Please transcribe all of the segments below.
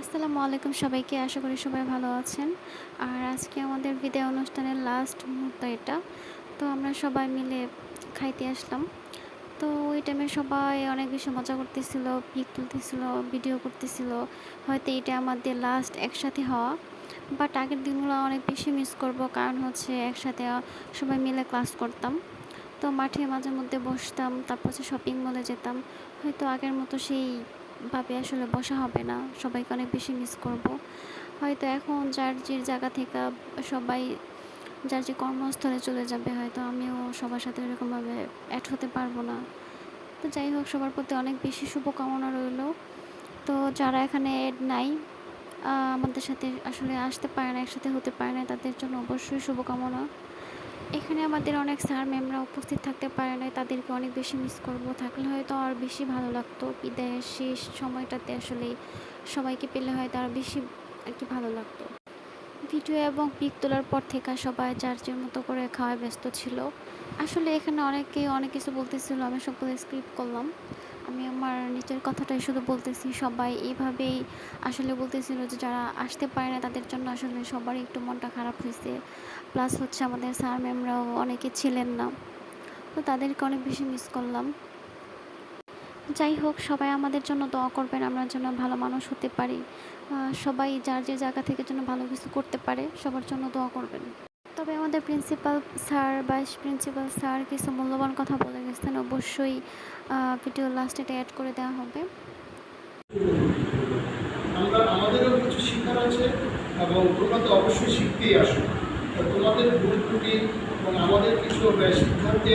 আসসালামু আলাইকুম সবাইকে, আশা করি সবাই ভালো আছেন। আর আজকে আমাদের বিদায় অনুষ্ঠানের লাস্ট মুহূর্ত এটা। তো আমরা সবাই মিলে খাইতে আসলাম। তো ওই টাইমে সবাই অনেক বেশি মজা করতেছিল পিক তুলতেছিল ভিডিও করতেছিল। হয়তো এটা আমাদের লাস্ট একসাথে হওয়া। বাট আগের দিনগুলো অনেক বেশি মিস করব, কারণ হচ্ছে একসাথে সবাই মিলে ক্লাস করতাম। তো মাঠে মাঝে মধ্যে বসতাম, তারপর হচ্ছে শপিং মলে যেতাম। হয়তো আগের মতো সেই ভাবে আসলে বসা হবে না। সবাইকে অনেক বেশি মিস করব। হয়তো এখন যার যে জায়গা থেকে সবাই, যার যে কর্মস্থলে চলে যাবে, হয়তো আমিও সবার সাথে এরকমভাবে অ্যাড হতে পারব না। তো যাই হোক, সবার প্রতি অনেক বেশি শুভকামনা রইল। তো যারা এখানে অ্যাড নাই আমাদের সাথে আসলে আসতে পারে না, একসাথে হতে পারে না, তাদের জন্য অবশ্যই শুভকামনা। এখানে আমাদের অনেক স্যার ম্যামরা উপস্থিত থাকতে পারে নাই, তাদেরকে অনেক বেশি মিস করব। থাকলে হয়তো আর বেশি ভালো লাগতো। বিদায়ের শেষ সময়টাতে আসলে সবাইকে পেলে হয়তো আর বেশি আর কি ভালো লাগতো। ভিডিও এবং পিক তোলার পর থেকে সবাই যার মতো করে খাওয়ায় ব্যস্ত ছিল। আসলে এখানে অনেকে অনেক কিছু বলতেছিল, আমি সবগুলো স্ক্রিপ্ট করলাম। আমি আমার নিজের কথাটাই শুধু বলতেছি, সবাই এইভাবেই আসলে বলতেছিল যে যারা আসতে পারে না তাদের জন্য আসলে সবারই একটু মনটা খারাপ হয়েছে। প্লাস হচ্ছে আমাদের স্যার ম্যামরাও অনেকে ছিলেন না। তো তাদেরকে অনেক বেশি মিস করলাম। যাই হোক, সবাই আমাদের জন্য দোয়া করবেন, আমরা যেন ভালো মানুষ হতে পারি। সবাই যার যে জায়গা থেকে যেন ভালো কিছু করতে পারে, সবার জন্য দোয়া করবেন। তবে আমাদের principal sir vice principal sir কিছু মূল্যবান কথা বলে গেছেন। অবশ্যই ভিডিও লাস্টে এটা অ্যাড করে দেওয়া হবে। আমরা, আমাদেরও কিছু শিক্ষার আছে এবং তোমরা তো অবশ্যই শিখতেই আসো। তোমাদের এবং আমাদের কিছু সিদ্ধান্ত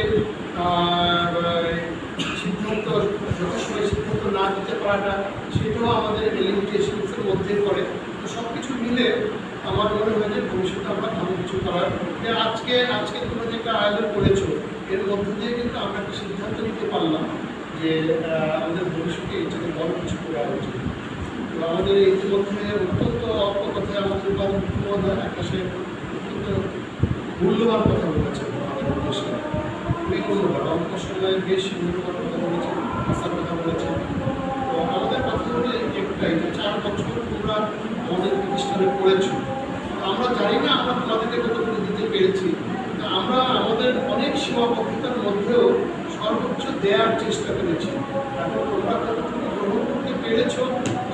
সিদ্ধান্ত না দিতে পারাটা, সেটাও আমাদের মধ্যে পড়ে। তো সব কিছু মিলে আমার মনে হয় যে ভবিষ্যতে আমরা ভালো কিছু করার আজকে আজকে তোমরা যে একটা আয়োজন করেছ এর মধ্য দিয়ে কিন্তু আমরা একটা সিদ্ধান্ত নিতে পারলাম যে আমাদের ভবিষ্যতে এর থেকে বড় কিছু করা উচিত তো আমাদের ইতিমধ্যে অত্যন্ত অল্প কথায় আমাদের উপাদান একটা সে অত্যন্ত মূল্যবান কথা বলেছেন আমাদের উদ্দেশ্যে খুবই মূল্যবান অল্প সময়ে বেশ মূল্যবান কথা বলেছেন আসার কথা বলেছেন তো আমাদের কথা হলো একটাই যে চার বছর তোমরা আমাদের প্রতিষ্ঠানে আমরা জানি না, আমরা তোমাদেরকে কতটুকু দিতে পেরেছি। আমরা আমাদের অনেক সীমাবদ্ধতার মধ্যেও সর্বোচ্চ দেওয়ার চেষ্টা করেছি। এখন তোমরা কতটুকু গ্রহণ করতে পেরেছ,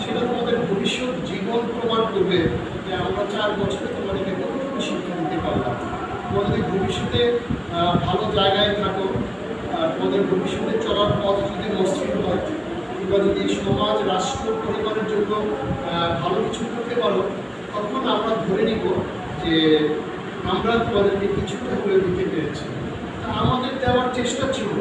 সেটা তোমাদের ভবিষ্যৎ জীবন প্রমাণ করবে যে আমরা চার বছরে তোমাদেরকে কতটুকু শিক্ষা দিতে পারলাম। তোমাদের ভবিষ্যতে ভালো জায়গায় থাকো তোমাদের ভবিষ্যতে চলার পথ যদি মসৃণ হয়, কিংবা যদি সমাজ, রাষ্ট্র, পরিবারের জন্য ভালো কিছু করতে পারো তখন আমরা ধরে নিব যে আমরা তাদেরকে কিছুটা করে দিতে পেরেছি। আমাদের দেওয়ার চেষ্টা ছিল।